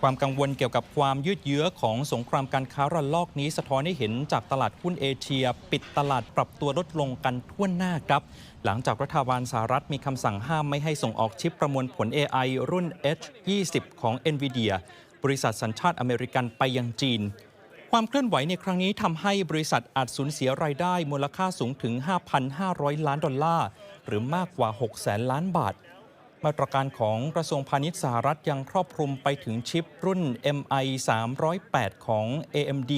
ความกังวลเกี่ยวกับความยืดเยื้อของสงครามการค้าระลอกนี้ สะท้อนให้เห็นจากตลาดหุ้นเอเชีย ปิดตลาดปรับตัวลดลงกันทั่วหน้าครับ หลังจากรัฐบาลสหรัฐมีคำสั่งห้ามไม่ให้ส่งออกชิปประมวลผล AI รุ่น H20 ของ NVIDIA บริษัทสัญชาติอเมริกันไปยังจีน ความเคลื่อนไหวในครั้งนี้ทำให้บริษัทอาจสูญเสียรายได้มูลค่าสูงถึง 5,500 ล้านดอลลาร์หรือมากกว่า6แสนล้านบาท มาตรการของกระทรวงพาณิชย์สหรัฐยังครอบคลุมไปถึงชิปรุ่น MI 308 ของ AMD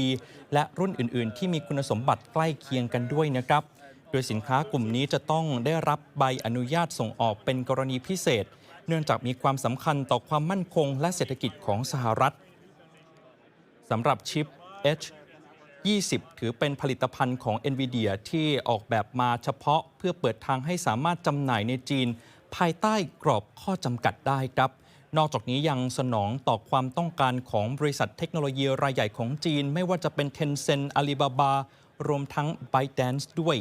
และรุ่นอื่น ๆ ที่มีคุณสมบัติใกล้เคียงกันด้วยนะครับ โดยสินค้ากลุ่มนี้จะต้องได้รับใบอนุญาตส่งออกเป็นกรณีพิเศษ เนื่องจากมีความสำคัญต่อความมั่นคงและเศรษฐกิจของสหรัฐสำหรับชิป H 20 ถือเป็นผลิตภัณฑ์ของ NVIDIA ที่ออกแบบมาเฉพาะเพื่อเปิดทางให้สามารถจำหน่ายในจีน ภายใต้กรอบข้อจำกัดได้ครับ นอกจากนี้ยังสนองต่อความต้องการของบริษัทเทคโนโลยีรายใหญ่ของจีน ไม่ว่าจะเป็น Tencent Alibaba รวมทั้ง ByteDance ด้วย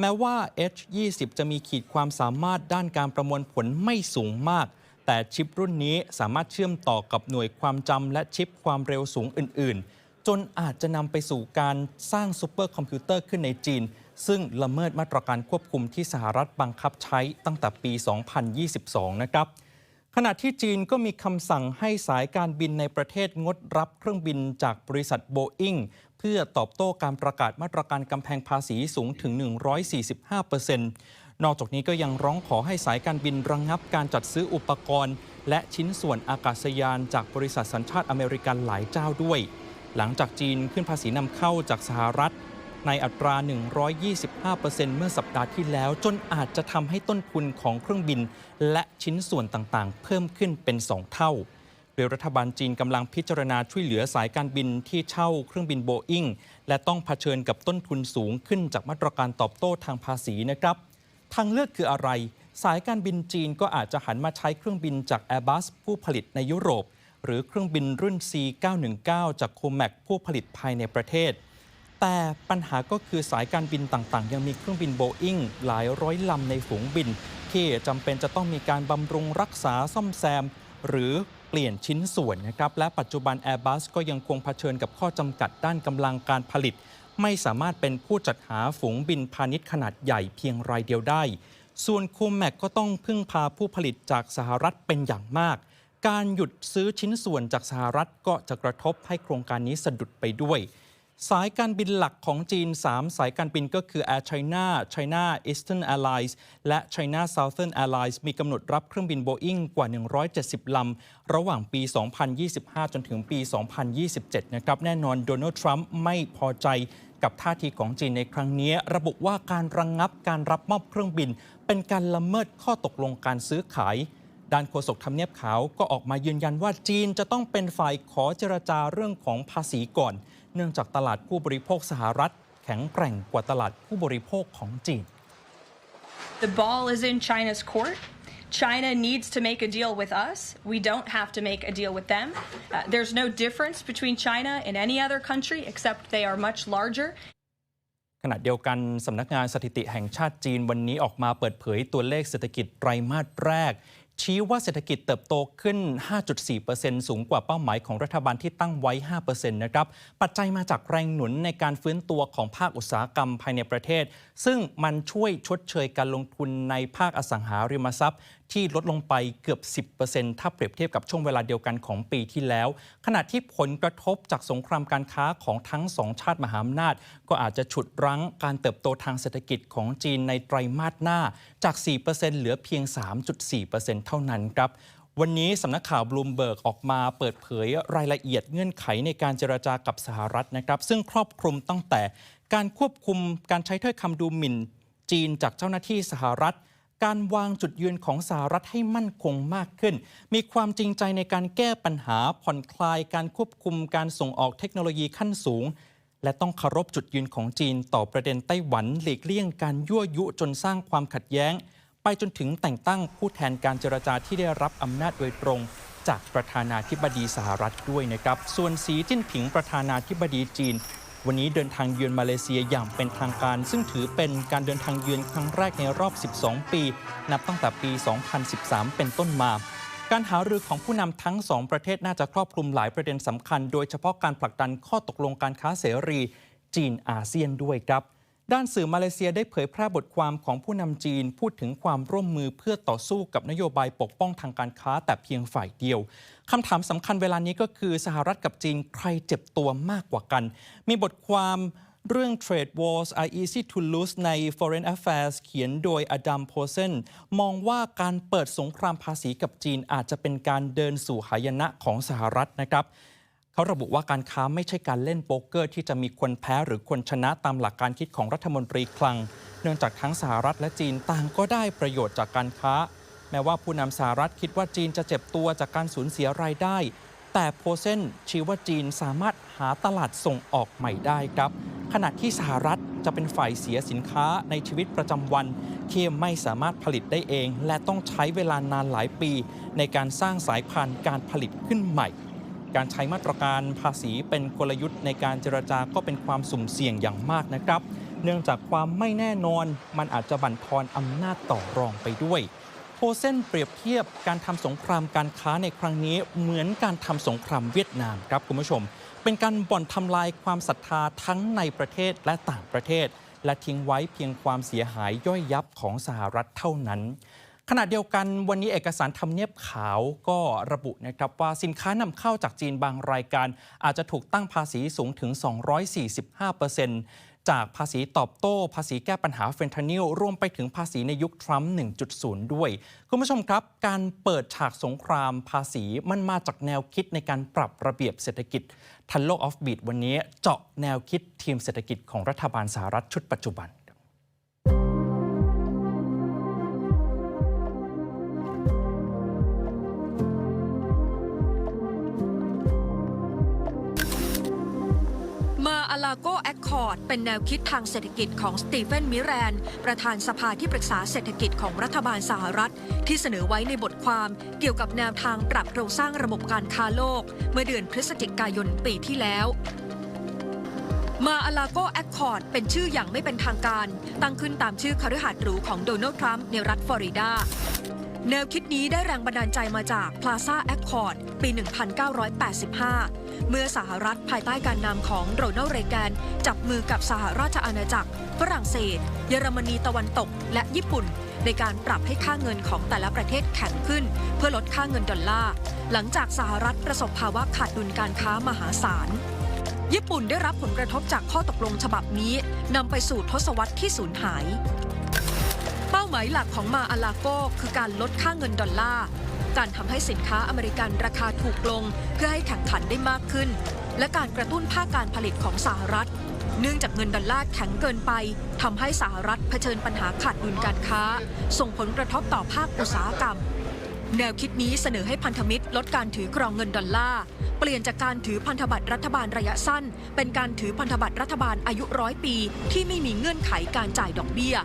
แม้ว่า H20 จะมีขีดความสามารถด้านการประมวลผลไม่สูงมาก แต่ชิปรุ่นนี้สามารถเชื่อมต่อกับหน่วยความจำและชิปความเร็วสูงอื่น ๆ จนอาจจะนำไปสู่การสร้างซูเปอร์คอมพิวเตอร์ขึ้นในจีน ซึ่งละเมิดมาตรการควบคุมที่สหรัฐบังคับใช้ตั้งแต่ปี 2022 นะครับ ขณะที่จีนก็มีคำสั่งให้สายการบินในประเทศงดรับเครื่องบินจากบริษัทโบอิงเพื่อตอบโต้การประกาศมาตรการกำแพงภาษีสูงถึง 145%นอกจากนี้ก็ยังร้องขอให้สายการบินระงงับการจัดซื้ออุปกรณ์ และชิ้นส่วนอากาศยานจากบริษัทสัญชาติอเมริกันหลายเจ้าด้วย หลังจากจีนขึ้นภาษีนำเข้าจากสหรัฐ ในอัตรา 125%เมื่อสัปดาห์ที่แล้ว จนอาจจะทำให้ต้นทุนของเครื่องบิน และชิ้นส่วนต่างๆ เพิ่มขึ้นเป็น 2 เท่า โดยรัฐบาลจีนกำลังพิจารณาช่วยเหลือสายการบินที่เช่าเครื่องบินโบอิงและต้องเผชิญกับต้นทุนสูงขึ้นจากมาตรการตอบโต้ทางภาษีนะครับทางเลือกคืออะไร สายการบินจีนก็อาจจะหันมาใช้เครื่องบินจาก Airbus ผู้ผลิตในยุโรป หรือเครื่องบินรุ่น C919 จาก Comac ผู้ผลิตภายในประเทศ แต่ปัญหาก็คือสายการบินต่างๆ ยังมีเครื่องบินโบอิงหลายร้อยลำในฝูงบิน ที่จำเป็นจะต้องมีการบำรุงรักษาซ่อมแซม หรือเปลี่ยนชิ้นส่วนนะครับ และปัจจุบัน Airbus ก็ยังคงเผชิญกับข้อจำกัดด้านกำลังการผลิต ไม่สามารถเป็นผู้จัดหาฝูงบินพาณิชย์ขนาดใหญ่เพียงรายเดียวได้ ส่วนคมแม็กก็ต้องพึ่งพาผู้ผลิตจากสหรัฐเป็นอย่างมากการหยุดซื้อชิ้นส่วนจากสหรัฐก็จะกระทบให้โครงการนี้สะดุดไปด้วย สายการบินหลักของจีน 3 สายการบินก็คือ Air China China Eastern Airlines และ China Southern Airlines มีกำหนดรับเครื่องบิน Boeing กว่า 170 ลำ ระหว่างปี 2025 จนถึงปี 2027 นะครับ แน่นอนโดนัลด์ทรัมป์ไม่พอใจกับท่าทีของจีนในครั้งนี้ ระบุว่าการระงงับการรับมอบเครื่องบิน เป็นการละเมิดข้อตกลงการซื้อขายด้านโฆษกทำเนียบขาวก็ออกมายืนยันว่าจีนจะต้องเป็นฝ่ายขอเจรจาเรื่องของภาษีก่อน เนื่องจากตลาดผู้บริโภคสหรัฐ แข็งแกร่งกว่าตลาดผู้บริโภคของจีน The ball is in China's court. China needs to make a deal with us. We don't have to make a deal with them. Uh, there's no difference between China and any other country except they are much larger. ขณะเดียวกันสำนักงานสถิติแห่งชาติจีนวันนี้ออกมาเปิดเผยตัวเลขเศรษฐกิจไตรมาสแรก ชี้ว่าเศรษฐกิจเติบโตขึ้น 5.4%สูงกว่าเป้าหมายของรัฐบาลที่ตั้งไว้ 5%นะครับ ปัจจัยมาจากแรงหนุนในการฟื้นตัวของภาคอุตสาหกรรมภายในประเทศ ซึ่งมันช่วยชดเชยการลงทุนในภาคอสังหาริมทรัพย์ที่ลดลงไปเกือบ 10%ถ้าเปรียบเทียบกับช่วงเวลาเดียวกันของปีที่แล้ว ขณะที่ผลกระทบจากสงครามการค้าของทั้งสองชาติมหาอำนาจ ก็อาจจะฉุดรั้งการเติบโตทางเศรษฐกิจของจีนในไตรมาสหน้าจาก 4%เหลือเพียง 3.4%เท่านั้นครับวันนี้สำนักข่าวบลูมเบิร์กออกมาเปิดเผยรายละเอียดเงื่อนไขในการเจรจากับสหรัฐนะครับ ซึ่งครอบคลุมตั้งแต่การควบคุมการใช้ถ้อยคำดูหมิ่น จีนจากเจ้าหน้าที่สหรัฐ การวางจุดยืนของสหรัฐให้มั่นคงมากขึ้น มีความจริงใจในการแก้ปัญหาผ่อนคลายการควบคุมการส่งออกเทคโนโลยีขั้นสูง และต้องเคารพจุดยืนของจีนต่อประเด็นไต้หวันหลีกเลี่ยงการยั่วยุจนสร้างความขัดแย้ง ไปจนถึงแต่งตั้งผู้แทนการเจรจาที่ได้รับอำนาจโดยตรง จากประธานาธิบดีสหรัฐด้วยนะครับ ส่วนสีจิ้นผิงประธานาธิบดีจีน วันนี้เดินทางเยือนมาเลเซียอย่างเป็นทางการ ซึ่งถือเป็นการเดินทางเยือนครั้งแรกในรอบ 12 ปี นับตั้งแต่ปี 2013 เป็นต้นมาการหารือของผู้นำทั้งสองประเทศน่าจะครอบคลุมหลายประเด็นสำคัญ โดยเฉพาะการผลักดันข้อตกลงการค้าเสรี จีนอาเซียนด้วยครับ ด้านสื่อมาเลเซียได้เผยแพร่บทความของผู้นำจีน พูดถึงความร่วมมือเพื่อต่อสู้กับนโยบายปกป้องทางการค้าแต่เพียงฝ่ายเดียวคำถามสำคัญเวลานี้ก็คือสหรัฐกับจีนใครเจ็บตัวมากกว่ากัน มีบทความเรื่อง Trade Wars are easy to lose ใน Foreign Affairs เขียนโดยอดัมโพเซนมองว่าการเปิดสงครามภาษีกับจีนอาจจะเป็นการเดินสู่หายนะของสหรัฐนะครับ เขาระบุว่าการค้าไม่ใช่การเล่นโป๊กเกอร์ที่จะมีคนแพ้หรือคนชนะตามหลักการคิดของรัฐมนตรีคลัง เนื่องจากทั้งสหรัฐและจีนต่างก็ได้ประโยชน์จากการค้า แม้ว่าผู้นำสหรัฐคิดว่าจีนจะเจ็บตัวจากการสูญเสียรายได้ แต่โพเซนชี้ว่าจีนสามารถหาตลาดส่งออกใหม่ได้ครับ ขณะที่สหรัฐจะเป็นฝ่ายเสียสินค้าในชีวิตประจำวันที่ไม่สามารถผลิตได้เอง และต้องใช้เวลานานหลายปี ในการสร้างสายพันธุ์การผลิตขึ้นใหม่ การใช้มาตรการภาษีเป็นกลยุทธ์ในการเจรจาก็เป็นความสุ่มเสี่ยงอย่างมากนะครับ เนื่องจากความไม่แน่นอนมันอาจจะบั่นทอนอำนาจต่อรองไปด้วยโพเซนเปรียบเทียบการทำสงครามการค้าในครั้งนี้เหมือนการทำสงครามเวียดนามครับคุณผู้ชม เป็นการบ่อนทำลายความศรัทธาทั้งในประเทศและต่างประเทศ และทิ้งไว้เพียงความเสียหายย่อยยับของสหรัฐเท่านั้น ขณะเดียวกันวันนี้เอกสารทำเนียบขาวก็ระบุนะครับว่าสินค้านำเข้าจากจีนบางรายการ อาจจะถูกตั้งภาษีสูงถึง 245%จากภาษีตอบโต้ ภาษีแก้ปัญหาเฟนทานิลรวมไปถึงภาษีในยุคทรัมป์ 1.0 ด้วย คุณผู้ชมครับ การเปิดฉากสงครามภาษีมันมาจากแนวคิดในการปรับระเบียบเศรษฐกิจ ทันโลกออฟบีดวันนี้เจาะแนวคิดทีมเศรษฐกิจของรัฐบาลสหรัฐชุดปัจจุบัน อร์ดเป็นแนวคิดทางเศรษฐกิจของสตีเฟนมิแรน ประธานสภาที่ปรึกษาเศรษฐกิจของรัฐบาลสหรัฐ ที่เสนอไว้ในบทความเกี่ยวกับแนวทางปรับโครงสร้างระบบการค้าโลก เมื่อเดือนพฤศจิกายนปีที่แล้วมาอาลาโกแอคคอร์ดเป็นชื่ออย่างไม่เป็นทางการ ตั้งขึ้นตามชื่อคฤหาสน์หรูของโดนัลด์ทรัมป์ในรัฐฟลอริดา แนวคิดนี้ได้แรงบันดาลใจมาจาก Plaza Accord ปี 1985 เมื่อสหรัฐภายใต้การนำของโรนัลด์เรแกน จับมือกับสหราชอาณาจักร ฝรั่งเศส เยอรมนีตะวันตก และญี่ปุ่น ในการปรับให้ค่าเงินของแต่ละประเทศแข็งขึ้น เพื่อลดค่าเงินดอลลาร์ หลังจากสหรัฐประสบภาวะขาดดุลการค้ามหาศาลญี่ปุ่นได้รับผลกระทบจากข้อตกลงฉบับนี้นำไปสู่ทศวรรษที่สูญหาย หมายหลักของมาอาลาโกคือการลดค่าเงินดอลลาร์ การทำให้สินค้าอเมริกันราคาถูกลง เพื่อให้แข่งขันได้มากขึ้น และการกระตุ้นภาคการผลิตของสหรัฐ เนื่องจากเงินดอลลาร์แข็งเกินไปทำให้สหรัฐเผชิญปัญหาขาดดุลการค้า ส่งผลกระทบต่อภาคอุตสาหกรรม แนวคิดนี้เสนอให้พันธมิตรลดการถือครองเงินดอลลาร์เปลี่ยนจากการถือพันธบัตรรัฐบาลระยะสั้น เป็นการถือพันธบัตรรัฐบาลอายุร้อยปี ที่ไม่มีเงื่อนไขการจ่ายดอกเบี้ย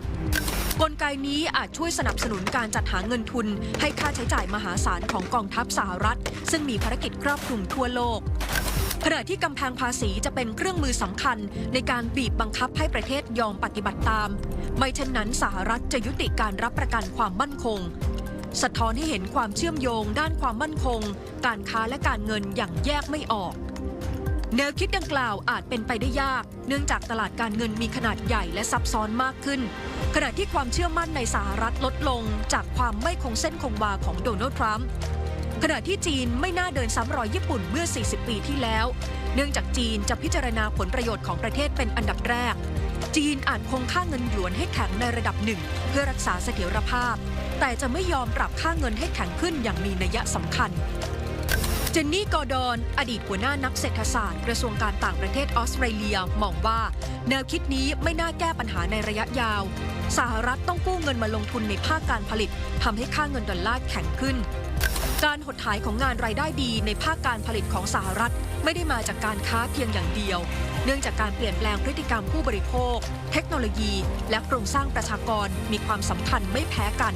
กลไกนี้อาจช่วยสนับสนุนการจัดหาเงินทุน ให้ค่าใช้จ่ายมหาศาลของกองทัพสหรัฐ ซึ่งมีภารกิจครอบคลุมทั่วโลกขณะที่กำแพงภาษีจะเป็นเครื่องมือสำคัญ ในการบีบบังคับให้ประเทศยอมปฏิบัติตาม ไม่เช่นนั้นสหรัฐจะยุติการรับประกันความมั่นคง สะท้อนให้เห็นความเชื่อมโยงด้านความมั่นคง การค้าและการเงินอย่างแยกไม่ออก แนวคิดดังกล่าวอาจเป็นไปได้ยาก เนื่องจากตลาดการเงินมีขนาดใหญ่และซับซ้อนมากขึ้น ขณะที่ความเชื่อมั่นในสหรัฐลดลงจากความไม่คงเส้นคงวาของโดนัลด์ทรัมป์ขณะที่จีนไม่น่าเดินซ้ำรอยญี่ปุ่นเมื่อ 40 ปีที่แล้ว เนื่องจากจีนจะพิจารณาผลประโยชน์ของประเทศเป็นอันดับแรก จีนอาจคงค่าเงินหยวนให้แข็งในระดับหนึ่ง เพื่อรักษาเสถียรภาพ แต่จะไม่ยอมปรับค่าเงินให้แข็งขึ้นอย่างมีนัยสำคัญ เจนนี่กอร์ดอน อดีตหัวหน้านักเศรษฐศาสตร์ กระทรวงการต่างประเทศออสเตรเลียมองว่า แนวคิดนี้ไม่น่าแก้ปัญหาในระยะยาว สหรัฐต้องกู้เงินมาลงทุนในภาคการผลิตทำให้ค่าเงินดอลลาร์แข็งขึ้น การหดหายของงานรายได้ดีในภาคการผลิตของสหรัฐ ไม่ได้มาจากการค้าเพียงอย่างเดียว เนื่องจากการเปลี่ยนแปลงพฤติกรรมผู้บริโภค เทคโนโลยี และโครงสร้างประชากรมีความสำคัญไม่แพ้กัน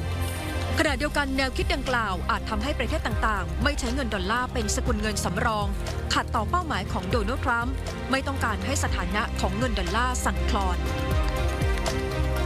ขณะเดียวกันแนวคิดดังกล่าวอาจทำให้ประเทศต่างๆ ไม่ใช้เงินดอลลาร์เป็นสกุลเงินสำรอง ขัดต่อเป้าหมายของโดนัลด์ทรัมป์ไม่ต้องการให้สถานะของเงินดอลลาร์สั่นคลอน